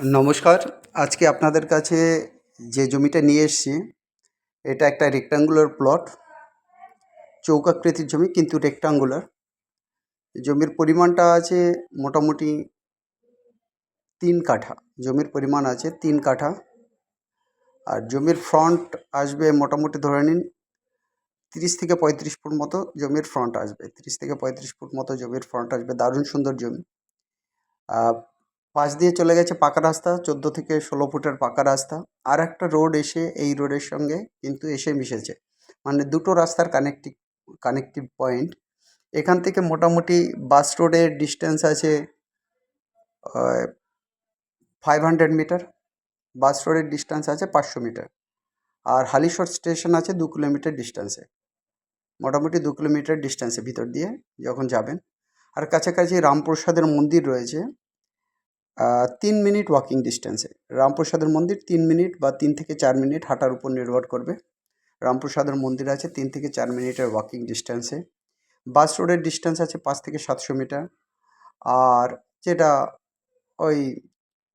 নমস্কার। আজকে আপনাদের কাছে যে জমিটা নিয়ে এসেছি, এটা একটা রেক্টাঙ্গুলার প্লট চৌকাকৃতির জমি কিন্তু রেক্টাঙ্গুলার জমির পরিমাণটা আছে মোটামুটি তিন কাঠা। জমির পরিমাণ আছে তিন কাঠা। আর জমির ফ্রন্ট আসবে মোটামুটি ধরে নিন তিরিশ থেকে পঁয়ত্রিশ ফুট মতো জমির ফ্রন্ট আসবে। তিরিশ থেকে পঁয়ত্রিশ ফুট মতো জমির ফ্রন্ট আসবে। দারুণ সুন্দর জমি। পাশ দিয়ে চলে গেছে পাকা রাস্তা, চোদ্দ থেকে ষোলো ফুটের পাকা রাস্তা। আর একটা রোড এসে এই রোডের সঙ্গে কিন্তু এসে মিশেছে। মানে দুটো রাস্তার কানেক্টিভ কানেক্টিভ পয়েন্ট এখান থেকে মোটামুটি বাস রোডের ডিস্টেন্স আছে ফাইভ হান্ড্রেড মিটার বাস রোডের ডিস্টেন্স আছে পাঁচশো মিটার আর হালিশহর স্টেশন আছে দু কিলোমিটার ডিস্টেন্সে মোটামুটি দু কিলোমিটার ডিস্টেন্সে ভিতর দিয়ে যখন যাবেন। আর কাছাকাছি রামপ্রসাদের মন্দির রয়েছে। তিন মিনিট ওয়াকিং ডিস্টেন্সে রামপ্রসাদের মন্দির তিন মিনিট বা তিন থেকে চার মিনিট হাঁটার উপর নির্ভর করবে। রামপ্রসাদের মন্দির আছে তিন থেকে চার মিনিটের ওয়াকিং ডিস্টেন্সে বাস রোডের ডিস্টেন্স আছে পাঁচ থেকে সাতশো মিটার। আর যেটা ওই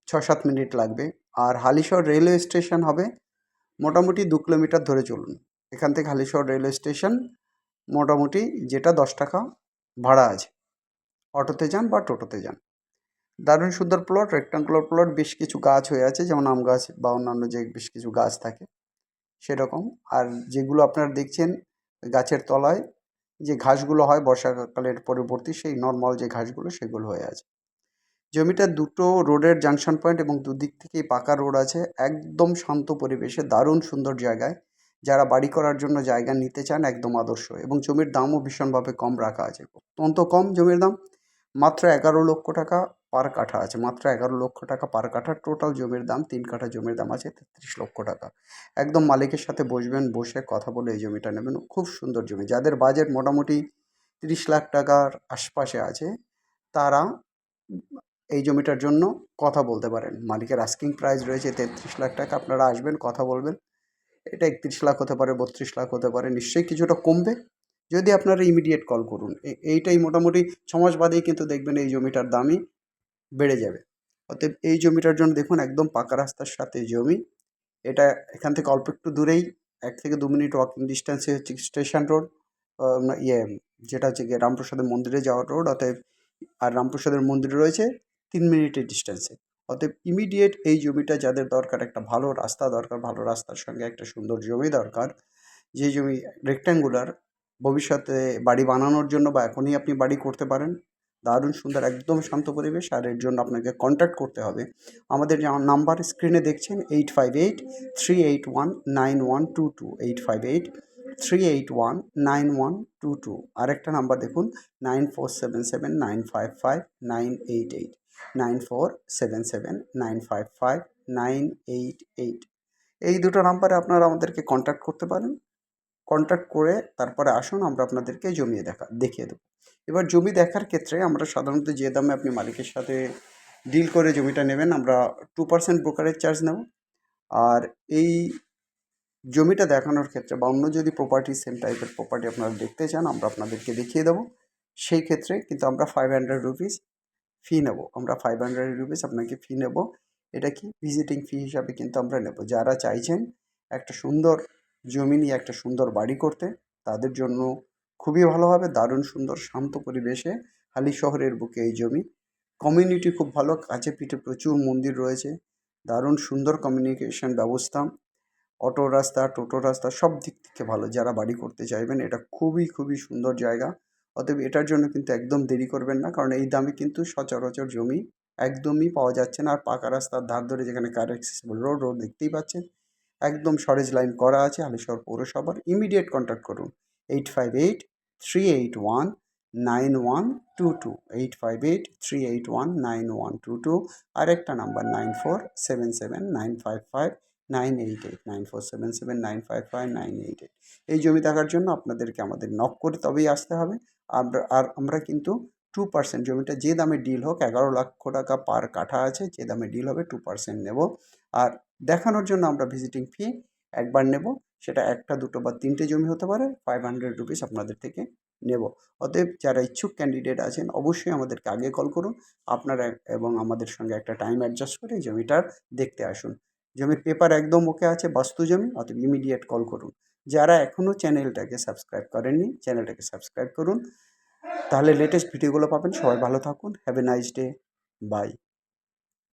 ছ সাত মিনিট লাগবে। আর হালিশহর রেলওয়ে স্টেশন হবে মোটামুটি দু কিলোমিটার ধরে চলুন। এখান থেকে হালিশহর রেলওয়ে স্টেশন মোটামুটি যেটা দশ টাকা ভাড়া আছে। অটোতে যান বা টোটোতে যান। দারুণ সুন্দর প্লট রেক্টাঙ্গুলার প্লট বেশ কিছু গাছ হয়ে আছে, যেমন আম গাছ বা অন্যান্য যে বেশ কিছু গাছ থাকে, সেরকম। আর যেগুলো আপনারা দেখছেন, গাছের তলায় যে ঘাসগুলো হয় বর্ষাকালের পরবর্তী, সেই নর্মাল যে ঘাসগুলো, সেগুলো হয়ে আছে। জমিটা দুটো রোডের জাংশন পয়েন্ট এবং দুদিক থেকেই পাকা রোড আছে, একদম শান্ত পরিবেশে, দারুণ সুন্দর জায়গায়। যারা বাড়ি করার জন্য জায়গা নিতে চান, একদম আদর্শ। এবং জমির দামও ভীষণভাবে কম রাখা আছে। অত্যন্ত কম জমির দাম। মাত্র এগারো লক্ষ টাকা পার কাঠা আছে। মাত্র এগারো লক্ষ টাকা পার কাঠা। টোটাল জমির দাম তিন কাঠা জমির দাম আছে তেত্রিশ লক্ষ টাকা। একদম মালিকের সাথে বসবেন, বসে কথা বলে এই জমিটা নেবেন। খুব সুন্দর জমি। যাদের বাজেট মোটামুটি তিরিশ লাখ টাকার আশপাশে আছে, তারা এই জমিটার জন্য কথা বলতে পারেন। মালিকের আস্কিং প্রাইস রয়েছে তেত্রিশ লাখ টাকা। আপনারা আসবেন, কথা বলবেন। এটা একত্রিশ লাখ হতে পারে, বত্রিশ লাখ হতে পারে। নিশ্চয়ই কিছুটা কমবে। যদি আপনারা ইমিডিয়েট কল করুন। এইটাই মোটামুটি ছ মাস বাদেই কিন্তু দেখবেন এই জমিটার দামই বেড়ে যাবে। অতএব এই জমিটার জন্য দেখুন একদম পাকা রাস্তার সাথে জমি। এটা এখান থেকে অল্প একটু দূরেই, এক থেকে দু মিনিট ওয়াকিং ডিস্টেন্সে হচ্ছে স্টেশন রোড ইয়ে যেটা হচ্ছে গিয়ে রামপ্রসাদের মন্দিরে যাওয়ার রোড অতএব আর রামপ্রসাদের মন্দির রয়েছে তিন মিনিটের ডিস্টেন্সে অতএব ইমিডিয়েট এই জমিটা যাদের দরকার, একটা ভালো রাস্তা দরকার, ভালো রাস্তার সঙ্গে একটা সুন্দর জমি দরকার, যে জমি রেক্ট্যাঙ্গুলার ভবিষ্যতে বাড়ি বানানোর জন্য বা এখনই আপনি বাড়ি করতে পারেন। দারুণ সুন্দর, একদম শান্ত পরিবেশ আর এর জন্য আপনাকে কন্ট্যাক্ট করতে হবে। আমাদের নাম্বার স্ক্রিনে দেখছেন eight five eight three eight one nine one two two eight five eight three eight one nine one two two আরেকটা নাম্বার দেখুন nine four seven seven nine five five nine eight eight nine four seven seven nine five five nine eight eight এই দুটো নাম্বারে আপনারা আমাদেরকে contact করতে পারেন। Contact করে তারপরে আসুন, আমরা আপনাদেরকে জমিয়ে দেখা, দেখিয়ে দেবো। এবার জমি দেখার ক্ষেত্রে আমরা সাধারণত যে দামে আপনি মালিকের সাথে ডিল করে জমিটা নেবেন, আমরা টু পার্সেন্ট ব্রোকারেজ চার্জ নেব। আর এই জমিটা দেখানোর ক্ষেত্রে বা অন্য যদি প্রপার্টি সেম টাইপের প্রপার্টি আপনারা দেখতে চান, আমরা আপনাদেরকে দেখিয়ে দেবো। সেই ক্ষেত্রে কিন্তু আমরা ফাইভ হান্ড্রেড রুপিস ফি নেব। আমরা ফাইভ হান্ড্রেড রুপিস আপনাকে ফি নেব। এটা কি? ভিজিটিং ফি হিসাবে কিন্তু আমরা নেব। যারা চাইছেন একটা সুন্দর জমি নিয়ে একটা সুন্দর বাড়ি করতে, তাদের জন্য খুবই ভালো হবে। দারুণ সুন্দর শান্ত পরিবেশে হালি শহরের বুকে এই জমি। কমিউনিটি খুব ভালো, কাছে পিঠে প্রচুর মন্দির রয়েছে। দারুণ সুন্দর কমিউনিকেশন ব্যবস্থা। অটো রাস্তা, টোটো রাস্তা সব দিক থেকে ভালো, যারা বাড়ি করতে চাইবেন, এটা খুবই খুবই সুন্দর জায়গা। অতএব এটার জন্য কিন্তু একদম দেরি করবেন না, কারণ এই দামে কিন্তু সচরাচর জমি একদমই পাওয়া যাচ্ছে না। আর পাকা রাস্তার ধার ধরে যেখানে কার অ্যাক্সেসিবল রোড রোড দেখতেই পাচ্ছেন। একদম সরেজ লাইন করা আছে হালিশহর পৌরসভার। ইমিডিয়েট কন্ট্যাক্ট করুন। Eight five eight three eight one nine one two two eight five eight three eight one nine one two two আর একটা number nine four seven seven nine five five nine eight eight nine four seven seven nine five five nine eight eight এই জমি থাকার জন্য আপনাদেরকে আমাদের knock করে তবেই আসতে হবে। আর আমরা কিন্তু টু পার্সেন্ট জমিটা যে দামে ডিল হোক, এগারো লক্ষ টাকা পার কাঠা আছে, যে দামে ডিল হবে টু পার্সেন্ট নেব। আর দেখানোর জন্য আমরা ভিজিটিং ফি একবার নেব, সেটা একটা, দুটো বা তিনটে জমি হতে পারে ফাইভ হান্ড্রেড রুপিস আপনাদের থেকে নেব। অতএব যারা ইচ্ছুক ক্যান্ডিডেট আছেন, অবশ্যই আমাদেরকে আগে কল করুন, আপনারা এবং আমাদের সঙ্গে একটা টাইম অ্যাডজাস্ট করে জমিটার দেখতে আসুন। জমির পেপার একদম ওকে আছে, বাস্তু জমি, অতএব ইমিডিয়েট কল করুন। যারা এখনও চ্যানেলটাকে সাবস্ক্রাইব করেননি চ্যানেলটাকে সাবস্ক্রাইব করুন। তাহলে লেটেস্ট ভিডিওগুলো পাবেন। সবাই ভালো থাকুন। Have a nice day bye